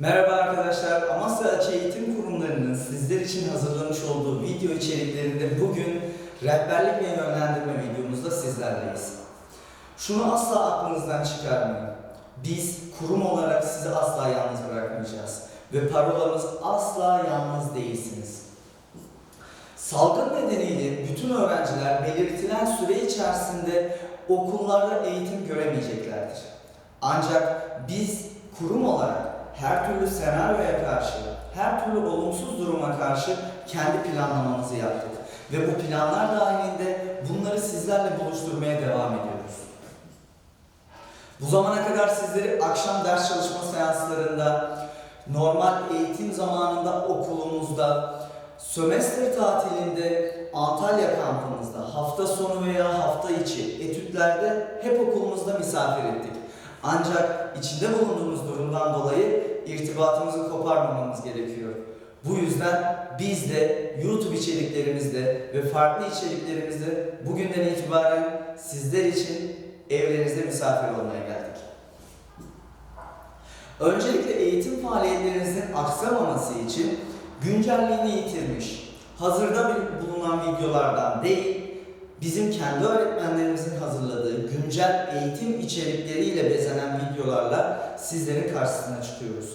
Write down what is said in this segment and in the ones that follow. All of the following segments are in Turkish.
Merhaba arkadaşlar, Amasya Açı Eğitim Kurumları'nın sizler için hazırlamış olduğu video içeriklerinde bugün rehberlik ve yönlendirme videomuzda sizlerleyiz. Şunu asla aklınızdan çıkarmayın. Biz kurum olarak sizi asla yalnız bırakmayacağız. Ve parolamız asla yalnız değilsiniz. Salgın nedeniyle bütün öğrenciler belirtilen süre içerisinde okullarda eğitim göremeyeceklerdir. Ancak biz kurum olarak her türlü senaryoya karşı, her türlü olumsuz duruma karşı kendi planlamamızı yaptık. Ve bu planlar dahilinde bunları sizlerle buluşturmaya devam ediyoruz. Bu zamana kadar sizleri akşam ders çalışma seanslarında, normal eğitim zamanında okulumuzda, sömestr tatilinde Antalya kampımızda, hafta sonu veya hafta içi etütlerde hep okulumuzda misafir ettik. Ancak içinde bulunduğumuz durumdan dolayı irtibatımızı koparmamamız gerekiyor. Bu yüzden biz de YouTube içeriklerimizde ve farklı içeriklerimizde bugünden itibaren sizler için evlerinizde misafir olmaya geldik. Öncelikle eğitim faaliyetlerinizin aksamaması için güncelliğini yitirmiş, hazırda bulunan videolardan değil, bizim kendi öğretmenlerimizin hazırladığı güncel eğitim içerikleriyle bezenen videolarla sizlerin karşısına çıkıyoruz.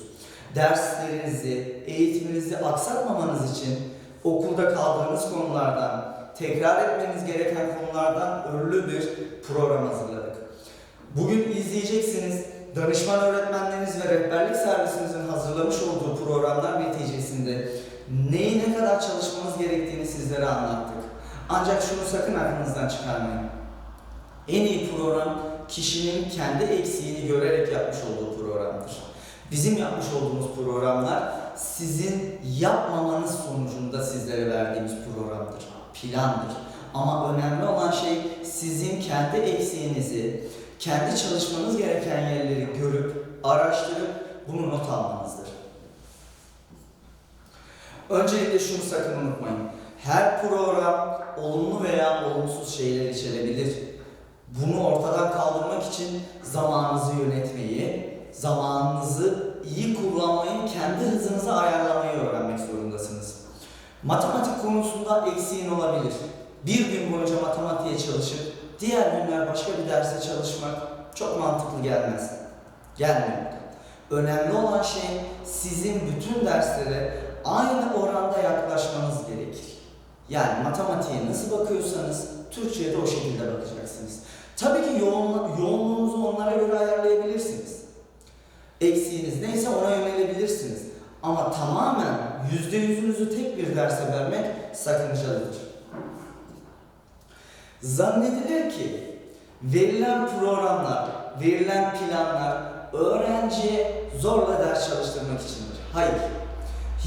Derslerinizi, eğitiminizi aksatmamanız için okulda kaldığınız konulardan, tekrar etmeniz gereken konulardan örülü bir program hazırladık. Bugün izleyeceksiniz. Danışman öğretmenleriniz ve rehberlik servisimizin hazırlamış olduğu programlar neticesinde neyi ne kadar çalışmanız gerektiğini sizlere anlattık. Ancak şunu sakın aklınızdan çıkarmayın. En iyi program kişinin kendi eksiğini görerek yapmış olduğu programdır. Bizim yapmış olduğumuz programlar sizin yapmamanız sonucunda sizlere verdiğimiz programdır, plandır. Ama önemli olan şey sizin kendi eksiğinizi, kendi çalışmanız gereken yerleri görüp, araştırıp bunu not almanızdır. Öncelikle şunu sakın unutmayın. Her program olumlu veya olumsuz şeyler içerebilir. Bunu ortadan kaldırmak için zamanınızı yönetmeyi, zamanınızı iyi kullanmayı, kendi hızınızı ayarlamayı öğrenmek zorundasınız. Matematik konusunda eksiğin olabilir. Bir gün boyunca matematiğe çalışıp diğer günler başka bir derse çalışmak çok mantıklı gelmez. Gelmiyor. Önemli olan şey sizin bütün derslere aynı gerekir. Yani matematiğe nasıl bakıyorsanız Türkçe'ye de o şekilde bakacaksınız. Tabii ki yoğun, yoğunluğunuzu onlara göre ayarlayabilirsiniz. Eksiğiniz neyse ona yönelebilirsiniz. Ama tamamen yüzde yüzünüzü tek bir derse vermek sakıncalıdır. Zannedilir ki verilen programlar, verilen planlar öğrenciye zorla ders çalıştırmak içindir. Hayır.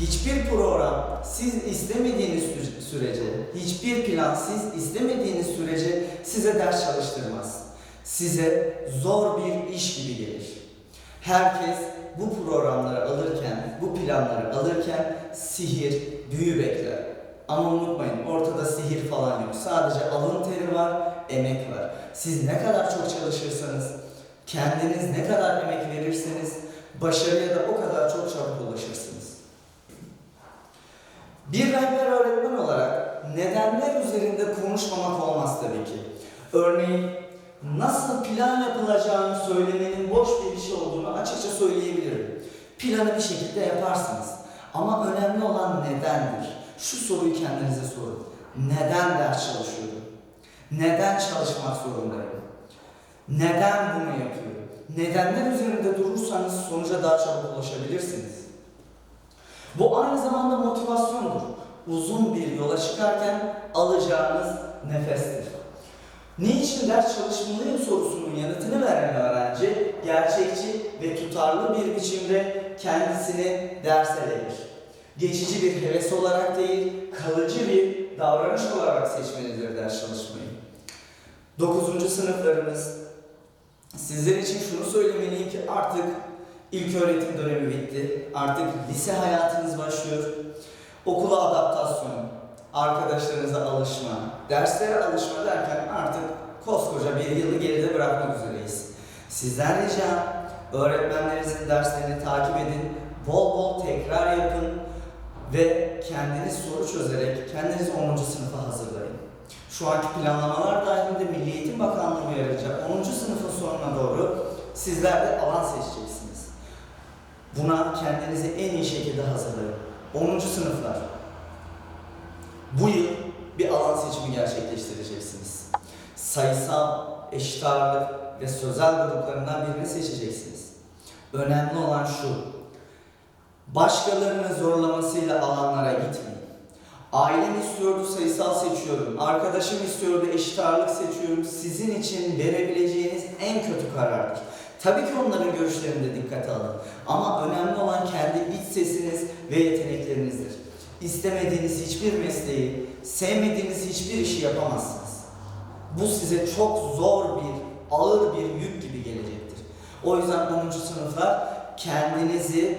Hiçbir program siz istemediğiniz sü- sürece, hiçbir plan siz istemediğiniz sürece size ders çalıştırmaz. Size zor bir iş gibi gelir. Herkes bu programları alırken, bu planları alırken sihir, büyü bekler. Ama unutmayın ortada sihir falan yok. Sadece alın teri var, emek var. Siz ne kadar çok çalışırsanız, kendiniz ne kadar emek verirseniz başarıya da o kadar çok çabuk ulaşırsınız. Bir rehber öğretmen olarak nedenler üzerinde konuşmamak olmaz tabii ki. Örneğin nasıl plan yapılacağını söylemenin boş bir iş olduğunu açıkça söyleyebilirim. Planı bir şekilde yaparsınız. Ama önemli olan nedendir. Şu soruyu kendinize sorun. Neden ders çalışıyorum? Neden çalışmak zorundayım? Neden bunu yapıyorum? Nedenler üzerinde durursanız sonuca daha çabuk ulaşabilirsiniz. Bu aynı zamanda motivasyondur. Uzun bir yola çıkarken alacağınız nefestir. Niçin ders çalışmalıyım sorusunun yanıtını veren öğrenci gerçekçi ve tutarlı bir biçimde kendisini derse verir. Geçici bir heves olarak değil, kalıcı bir davranış olarak seçmelidir ders çalışmayı. 9. sınıflarımız sizler için şunu söylemeliyim ki artık ilk öğretim dönemi bitti. Artık lise hayatınız başlıyor. Okula adaptasyon, arkadaşlarınıza alışma, derslere alışma derken artık koskoca bir yılı geride bırakmak üzereyiz. Sizden ricam Öğretmenlerinizin derslerini takip edin. Bol bol tekrar yapın ve kendiniz soru çözerek kendinizi 10. sınıfa hazırlayın. Şu anki planlamalar dahilinde Milli Eğitim Bakanlığı uyaracak. 10. sınıfın sonuna doğru sizler de alan seçeceksiniz. Buna kendinizi en iyi şekilde hazırlayın. 10. sınıflar. Bu yıl bir alan seçimi gerçekleştireceksiniz. Sayısal, eşit ağırlık ve sözel gruplarından birini seçeceksiniz. Önemli olan şu, başkalarının zorlamasıyla alanlara gitmeyin. Ailem istiyordu sayısal seçiyorum, arkadaşım istiyordu eşit ağırlık seçiyorum. Sizin için verebileceğiniz en kötü karardır. Tabii ki onların görüşlerini de dikkate alın. Ama önemli olan kendi iç sesiniz ve yeteneklerinizdir. İstemediğiniz hiçbir mesleği, sevmediğiniz hiçbir işi yapamazsınız. Bu size çok zor bir, ağır bir yük gibi gelecektir. O yüzden 10. sınıflar kendinizi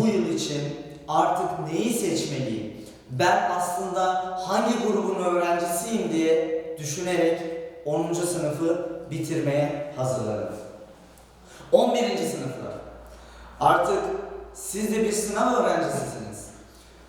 bu yıl için artık neyi seçmeliyim? Ben aslında hangi grubun öğrencisiyim diye düşünerek 10. sınıfı bitirmeye hazırlanın. 11. sınıflar. Artık siz de bir sınav öğrencisisiniz.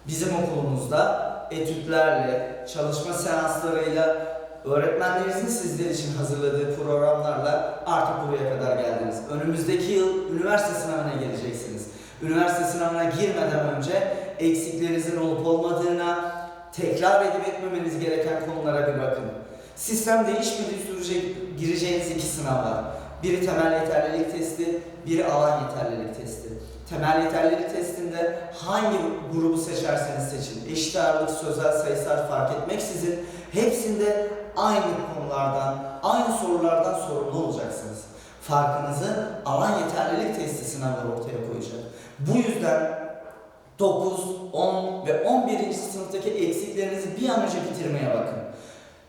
Bizim okulumuzda etütlerle, çalışma seanslarıyla, öğretmenlerinizin sizler için hazırladığı programlarla artık buraya kadar geldiniz. Önümüzdeki yıl üniversite sınavına geleceksiniz. Üniversite sınavına girmeden önce eksiklerinizin olup olmadığına, tekrar edip etmemeniz gereken konulara bir bakın. Sistem değişmediği sürece gireceğiniz iki sınav var. Biri temel yeterlilik testi, biri alan yeterlilik testi. Temel yeterlilik testinde hangi grubu seçerseniz seçin, eşit ağırlık, sözel, sayısal fark etmeksizin hepsinde aynı konulardan, aynı sorulardan sorumlu olacaksınız. Farkınızı alan yeterlilik testi sınavları ortaya koyacak. Bu yüzden 9, 10 ve 11. sınıftaki eksiklerinizi bir an önce bitirmeye bakın.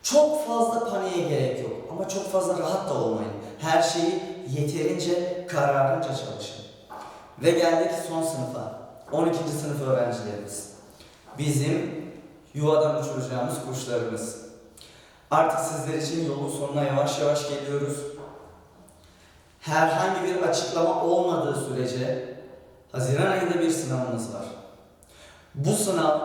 Çok fazla paniğe gerek yok ama çok fazla rahat da olmayın. Her şeyi yeterince kararınca çalışın. Ve geldik son sınıfa. 12. sınıf öğrencilerimiz. Bizim yuvadan uçuracağımız kuşlarımız. Artık sizler için yolun sonuna yavaş yavaş geliyoruz. Herhangi bir açıklama olmadığı sürece Haziran ayında bir sınavımız var. Bu sınav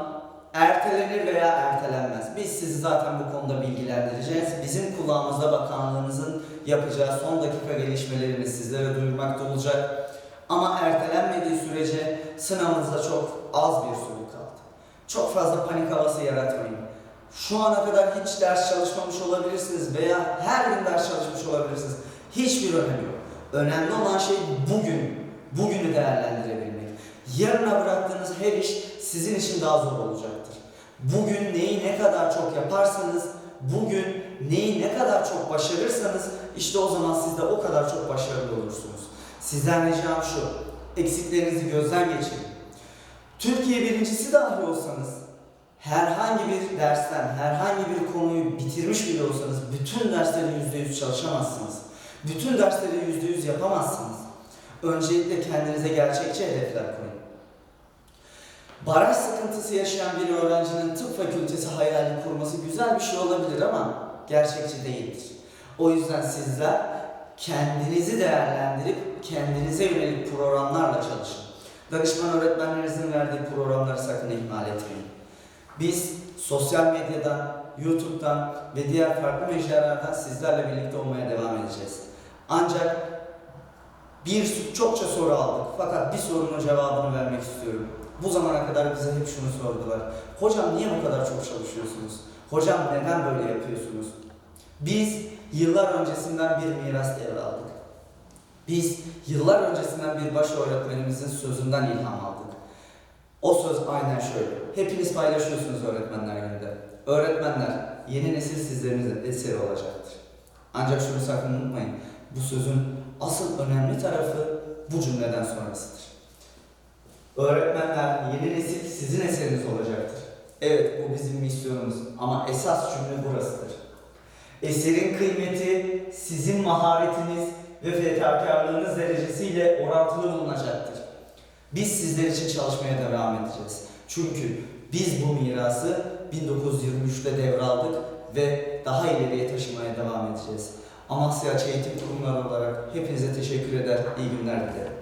ertelenir veya ertelenmez. Biz sizi zaten bu konuda bilgilendireceğiz. Bizim kulağımızda bakanlığımızın yapacağı son dakika gelişmelerini sizlere duyurmakta olacak. Ama ertelenmediği sürece sınavınızda çok az bir süre kaldı. Çok fazla panik havası yaratmayın. Şu ana kadar hiç ders çalışmamış olabilirsiniz veya her gün ders çalışmış olabilirsiniz. Hiçbir önemi yok. Önemli olan şey bugün, bugünü değerlendirebilmek. Yarına bıraktığınız her iş sizin için daha zor olacaktır. Bugün neyi ne kadar çok yaparsanız, bugün neyi ne kadar çok başarırsanız işte o zaman siz de o kadar çok başarılı olursunuz. Sizden ricam şu, eksiklerinizi gözden geçirin. Türkiye birincisi dahi olsanız, herhangi bir dersten, herhangi bir konuyu bitirmiş bile olsanız bütün dersleri yüzde yüz çalışamazsınız. Bütün dersleri yüzde yüz yapamazsınız. Öncelikle kendinize gerçekçi hedefler koyun. Baraj sıkıntısı yaşayan bir öğrencinin tıp fakültesi hayali kurması güzel bir şey olabilir ama gerçekçi değildir. O yüzden sizler kendinizi değerlendirip kendinize yönelik programlarla çalışın. Danışman öğretmenlerinizin verdiği programları sakın ihmal etmeyin. Biz sosyal medyadan, YouTube'dan ve diğer farklı mecralardan sizlerle birlikte olmaya devam edeceğiz. Ancak bir çokça soru aldık fakat bir sorunun cevabını vermek istiyorum. Bu zamana kadar bize hep şunu sordular. Hocam niye bu kadar çok çalışıyorsunuz? Hocam neden böyle yapıyorsunuz? Biz yıllar öncesinden bir miras devraldık. Biz yıllar öncesinden bir baş öğretmenimizin sözünden ilham aldık. O söz aynen şöyle. Hepiniz paylaşıyorsunuz öğretmenler gününde. Öğretmenler, yeni nesil sizlerin eseri olacaktır. Ancak şunu sakın unutmayın. Bu sözün asıl önemli tarafı bu cümleden sonrasıdır. Öğretmenler, yeni nesil sizin eseriniz olacaktır. Evet, bu bizim misyonumuz ama esas cümle burasıdır. Eserin kıymeti sizin maharetiniz ve fedakarlığınız derecesiyle orantılı bulunacaktır. Biz sizler için çalışmaya devam edeceğiz. Çünkü biz bu mirası 1923'te devraldık ve daha ileriye taşımaya devam edeceğiz. Amasya Açı Eğitim Kurumları olarak hepinize teşekkür eder, iyi günler dilerim.